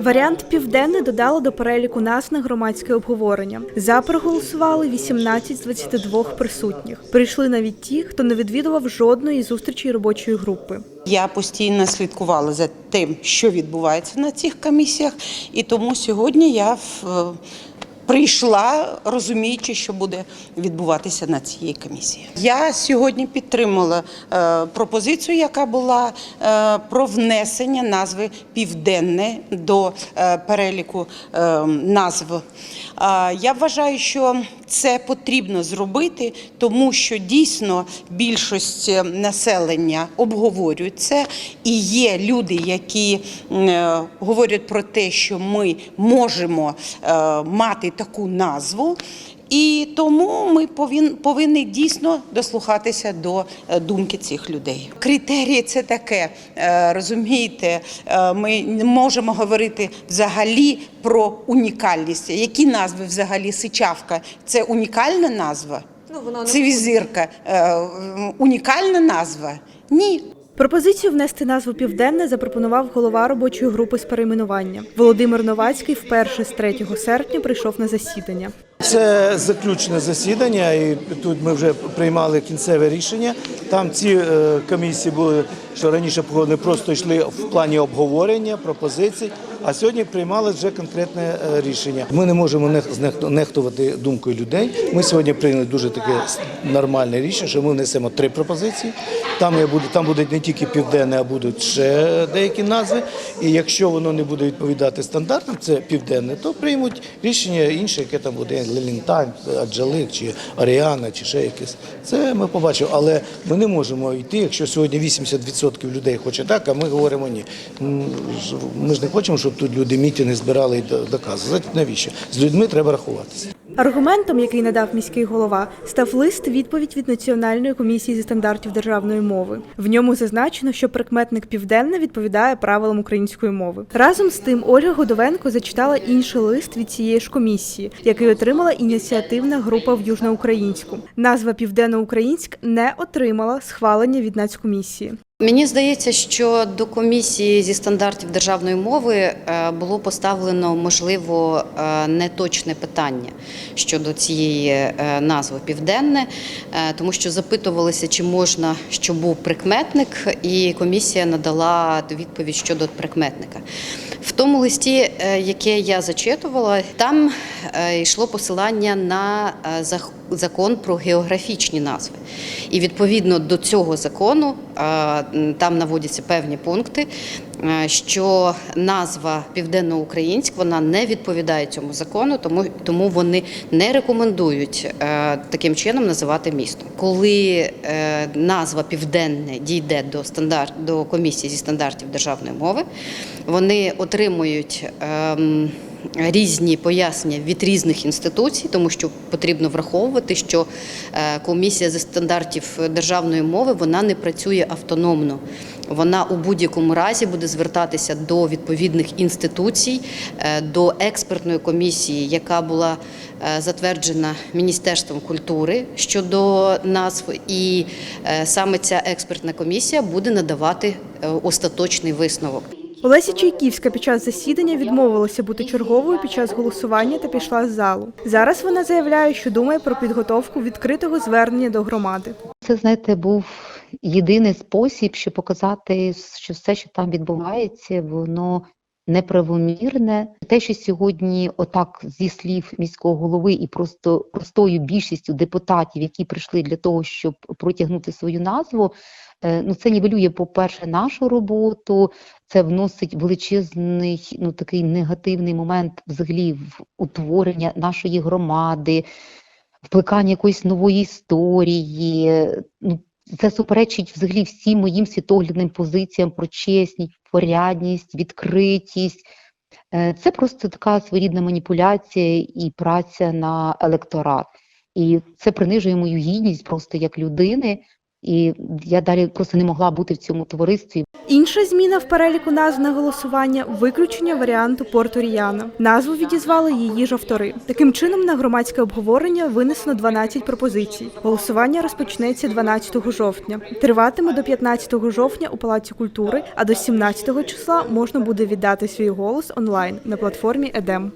Варіант південне додало до переліку нас на громадське обговорення. За проголосували 18 з 22 присутніх. Прийшли навіть ті, хто не відвідував жодної зустрічі робочої групи. Я постійно слідкувала за тим, що відбувається на цих комісіях, і тому сьогодні я в- прийшла, розуміючи, що буде відбуватися на цій комісії. Я сьогодні підтримала е, пропозицію, яка була е, про внесення назви Південне до е, переліку назв. Я вважаю, що це потрібно зробити, тому що дійсно більшість населення обговорюють це, і є люди, які говорять про те, що ми можемо мати таку назву. І тому ми повин, повинні дійсно дослухатися до е, думки цих людей. Критерії це таке, е, розумієте, е, ми не можемо говорити взагалі про унікальність. Які назви взагалі Сичавка? Це унікальна назва? Ну, вона не Це візирка. Унікальна назва? Ні. Пропозицію внести назву Південне запропонував голова робочої групи з перейменування. Володимир Новацький вперше з 3 серпня прийшов на засідання. Це заключне засідання, і тут ми вже приймали кінцеве рішення. Там ці е, комісії були, що раніше погодили, просто йшли в плані обговорення, пропозицій. А сьогодні приймали вже конкретне е, рішення. Ми не можемо нехтувати думкою людей. Ми сьогодні прийняли дуже таке нормальне рішення, що ми внесемо три пропозиції. Там я буду, там буде не тільки південне, а будуть ще деякі назви. І якщо воно не буде відповідати стандартам, це південне, то приймуть рішення інше, яке там буде Лелінтань, Аджалик чи Аріана, чи ще якесь. Це ми побачимо. Але ми не можемо йти, якщо сьогодні 80% людей хоче так, а ми говоримо ні. Ми ж не хочемо, щоб тут люди мітинги збирали і до- доказували. Навіщо? З людьми треба рахуватися. Аргументом, який надав міський голова, став лист відповідь від Національної комісії зі стандартів державної мови. В ньому зазначено, що прикметник південне відповідає правилам української мови. Разом з тим, Ольга Годовенко зачитала інший лист від цієї ж комісії, який отримала ініціативна група в Южноукраїнську. Назва Південноукраїнськ не отримала схвалення від нацкомісії. Мені здається, що до комісії зі стандартів державної мови е, було поставлено можливо е, неточне питання щодо цієї е, назви південне, тому що запитувалися, чи можна, що був прикметник, і комісія надала відповідь щодо прикметника. В тому листі, е, яке я зачитувала, там е, йшло посилання на е, закон про географічні назви. І відповідно до цього закону там наводяться певні пункти, що назва Південноукраїнськ вона не відповідає цьому закону, тому, тому вони не рекомендують е, таким чином називати місто. Коли е, назва Південне дійде до стандарт до комісії зі стандартів державної мови, вони отримують. Різні пояснення від різних інституцій, тому що потрібно враховувати, що е, комісія зі стандартів державної мови вона не працює автономно. Вона у будь-якому разі буде звертатися до відповідних інституцій, е, до експертної комісії, яка була е, затверджена Міністерством культури щодо назв, і саме ця експертна комісія буде надавати остаточний висновок. Олеся Чайківська під час засідання відмовилася бути черговою під час голосування та пішла з залу. Зараз вона заявляє, що думає про підготовку відкритого звернення до громади. Це, знаєте, був єдиний спосіб, щоб показати, що все, що там відбувається, воно неправомірне. Те, що сьогодні, отак, зі слів міського голови, і просто простою більшістю депутатів, які прийшли для того, щоб протягнути свою назву. Е, Ну, це нівелює, по-перше, нашу роботу, це вносить величезний ну такий негативний момент взагалі в утворення нашої громади, вплекання якоїсь нової історії. Ну, це суперечить взагалі всім моїм світоглядним позиціям про чесність, порядність, відкритість. Е, Це просто така своєрідна маніпуляція і праця на електорат. І це принижує мою гідність просто як людини. І я далі просто не могла бути в цьому товаристві. Інша зміна в переліку назв на голосування виключення варіанту Порто-Ріано. Назву відізвали її ж автори. Таким чином, на громадське обговорення винесено 12 пропозицій. Голосування розпочнеться 12 жовтня. Триватиме до 15 жовтня у Палаці культури, а до 17 числа можна буде віддати свій голос онлайн на платформі Едем.